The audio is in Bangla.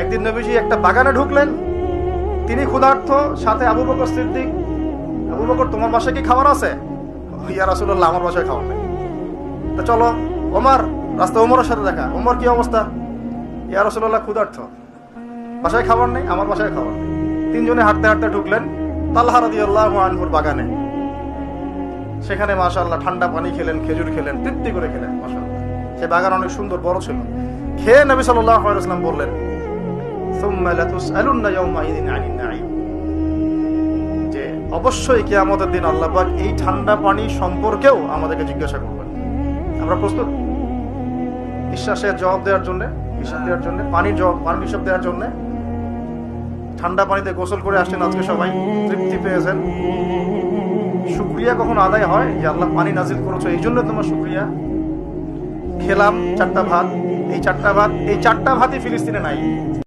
একদিন নবীজি একটা বাগানে ঢুকলেন। তিনি ক্ষুধার্থ সাথে আবু বকর সিদ্দিক। আবু বকর, তোমার বাসায় কি খাবার আছে? ইয়া রাসূলুল্লাহ, আমার বাসায় খাবার নেই। তা চলো, ওমর, রাস্তা ওমরের সাথে দেখা। ওমর, কি অবস্থা? ইয়া রাসূলুল্লাহ ক্ষুধার্থ বাসায় খাবার নেই, আমার বাসায় খাবার নেই। তিনজনে হাঁটতে হাঁটতে ঢুকলেন তাল্লাহ রাদিয়াল্লাহু আনহুর বাগানে। সেখানে মাশাআল্লাহ ঠান্ডা পানি খেলেন, খেজুর খেলেন, তৃপ্তি করে খেলেন, মাশাআল্লাহ। সে বাগান অনেক সুন্দর, বড় ছিল। খেয়ে নবী সাল্লাল্লাহু আলাইহি বললেন যে অবশ্যই কিয়ামতের দিন এই ঠান্ডা পানি সম্পর্কেও আমাদেরকে জিজ্ঞাসা করবেন। আমরা প্রস্তুত? নিঃশ্বাসের জবাব দেওয়ার জন্য হিসাব দেওয়ার জন্য, পানির জবাব, পানির হিসাব দেওয়ার জন্য। ঠান্ডা পানিতে গোসল করে আসছেন আজকে সবাই, তৃপ্তি পেয়েছেন। শুক্রিয়া কখন আদায় হয়? যে আল্লাহ পানি নাজিল করেছ, এই জন্য তোমার শুক্রিয়া। খেলাম চারটা ভাত, এই চারটা ভাত, এই চারটা ভাতই ফিলিস্তিনে নাই।